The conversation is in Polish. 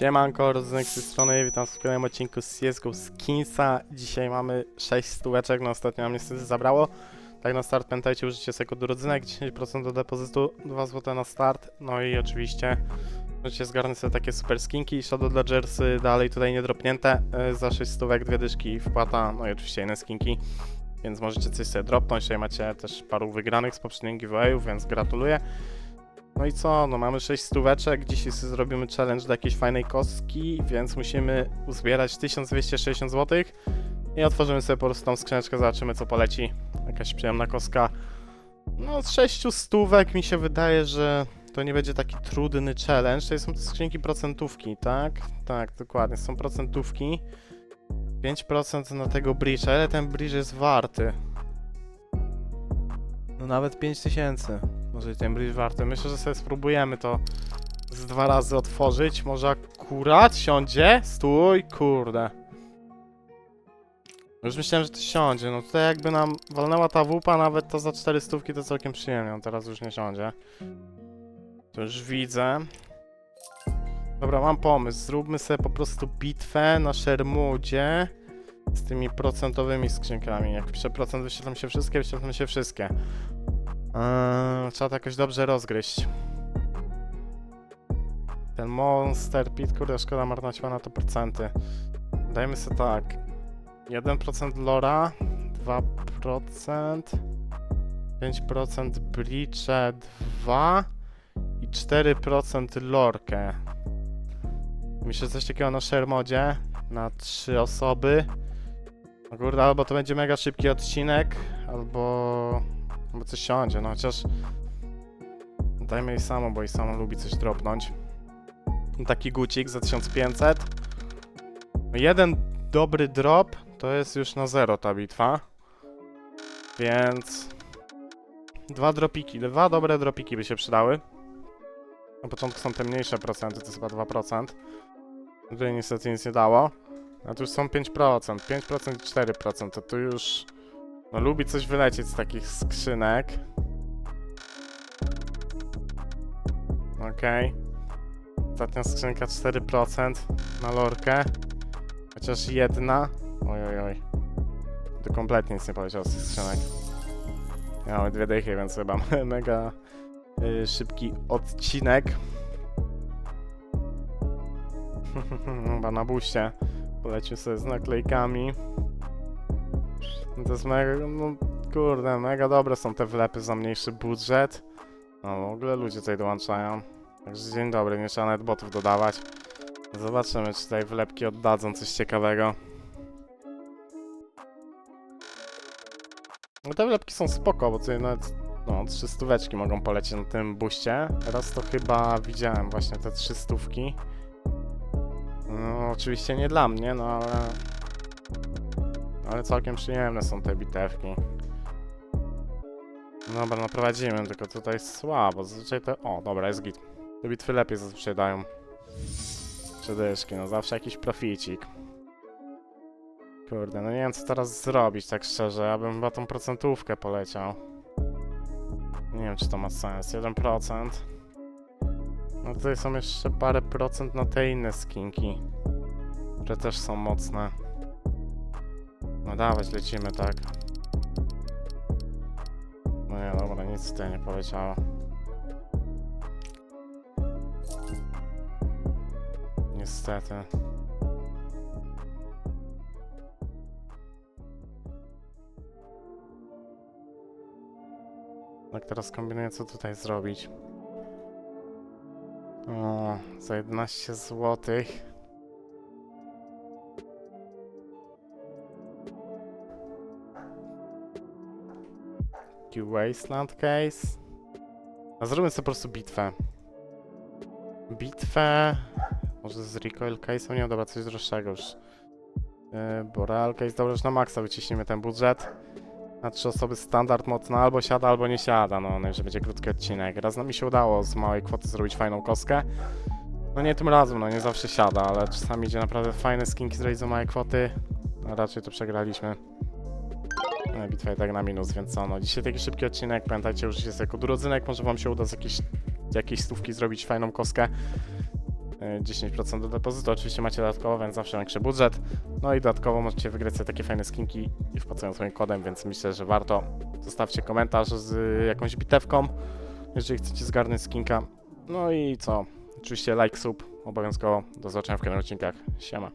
Siemanko, rodzynek z tej strony, witam w kolejnym odcinku z CSGO Skinsa. Dzisiaj mamy 6 stóweczek, no ostatnio nam niestety zabrało. Tak na start pamiętajcie, użycie sobie kodu rodzynek, 10% do depozytu, 2 zł na start. No i oczywiście możecie zgarnąć sobie takie super skinki, Shadow Dodgersy dalej tutaj nie dropnięte. y, Za 6 stówek, dwie dyszki wpłata, no i oczywiście inne skinki. Więc możecie coś sobie dropnąć, tutaj macie też paru wygranych z poprzednich giveawayów, więc gratuluję. No i co, no mamy 6 stóweczek, dzisiaj sobie zrobimy challenge do jakiejś fajnej kostki, więc musimy uzbierać 1260 zł i otworzymy sobie po prostu tą skrzyneczkę, zobaczymy co poleci. Jakaś przyjemna kostka. No z 6 stówek mi się wydaje, że to nie będzie taki trudny challenge. To są te skrzynki procentówki, tak? Tak, dokładnie, są procentówki. 5% na tego bridge, a ile ten bridge jest warty? No nawet 5000. Może ten bridge warty. Myślę, że sobie spróbujemy to z dwa razy otworzyć. Może akurat siądzie? Stój, kurde. Już myślałem, że to siądzie. No tutaj jakby nam walnęła ta wupa, nawet to za 400 to całkiem przyjemnie. No teraz już nie siądzie. To już widzę. Dobra, mam pomysł. Zróbmy sobie po prostu bitwę na Shermoodzie z tymi procentowymi skrzynkami. Jak piszę procent, wyświetlą się wszystkie, wyświetlą się wszystkie. Eee, trzeba to jakoś dobrze rozgryźć. Ten Monster Pit, kurde, szkoda marnować na to procenty. Dajmy sobie tak. 1% Lora, 2%, 5% Breache 2 i 4% Lorkę. Myślę, że coś takiego na share modzie na 3 osoby. No kurde, albo to będzie mega szybki odcinek, albo bo coś siądzie, no chociaż dajmy jej samo, bo jej samo lubi coś dropnąć. Taki gucik za 1500. Jeden dobry drop to jest już na zero ta bitwa. Więc dwa dropiki, dwa dobre dropiki by się przydały. Na początku są te mniejsze procenty, to jest chyba 2%. Tutaj niestety nic nie dało. A tu już są 5%, 5% i 4%, to tu już no lubi coś wylecieć z takich skrzynek. Okej. Ostatnia skrzynka 4% na lorkę. Chociaż jedna. Oj, oj, oj. To kompletnie nic nie powiedział z tych skrzynek. Mamy dwie dychy, więc chyba mega y, szybki odcinek. Chyba na buście. Polecił sobie z naklejkami. To jest mega, no kurde, mega dobre są te wlepy za mniejszy budżet. No w ogóle ludzie tutaj dołączają. Także dzień dobry, nie trzeba nawet botów dodawać. Zobaczymy, czy tutaj wlepki oddadzą coś ciekawego. No te wlepki są spoko, bo tutaj nawet no, trzy stóweczki mogą polecieć na tym buście. Raz to chyba widziałem właśnie te trzy stówki. No oczywiście nie dla mnie, no ale ale całkiem przyjemne są te bitewki. Dobra, naprowadzimy, tylko tutaj słabo. Zazwyczaj te... O, dobra, jest git. Te bitwy lepiej zazwyczaj dają. Przedyszki, no zawsze jakiś proficik. Kurde, no nie wiem co teraz zrobić, tak szczerze. Ja bym chyba tą procentówkę poleciał. Nie wiem, czy to ma sens. 1%. No tutaj są jeszcze parę procent na te inne skinki. Które też są mocne. No dawać, lecimy tak. No nie, dobra, nic tutaj nie poleciało. Niestety. Tak teraz kombinuję co tutaj zrobić. O, za 11 złotych. Taki Wasteland Case. A zróbmy sobie po prostu bitwę. Bitwę. Może z Recoil Case'em? Nie, dobra, coś droższego już. Yy, Boreal Case, dobra, już na maksa wyciśnijmy ten budżet. Na trzy osoby standard mocno albo siada, albo nie siada. No, najwyżej będzie krótki odcinek. Raz nam się udało z małej kwoty zrobić fajną kostkę. No nie tym razem, no nie zawsze siada, ale czasami idzie naprawdę fajne skinki zrobić za małe kwoty. No raczej to przegraliśmy. E, Bitwa i tak na minus, więc co, no dzisiaj taki szybki odcinek, pamiętajcie, już jest jako drodzynek, może wam się uda z jakiejś, jakiejś stówki zrobić fajną kostkę. y, 10% do depozytu. Oczywiście macie dodatkowo, więc zawsze większy budżet. No i dodatkowo możecie wygrać sobie takie fajne skinki i wpłacając moim kodem, więc myślę, że warto. Zostawcie komentarz z jakąś bitewką, jeżeli chcecie zgarnąć skinka. No i co? Oczywiście like, sub obowiązkowo. Do zobaczenia w kolejnych odcinkach. Siema.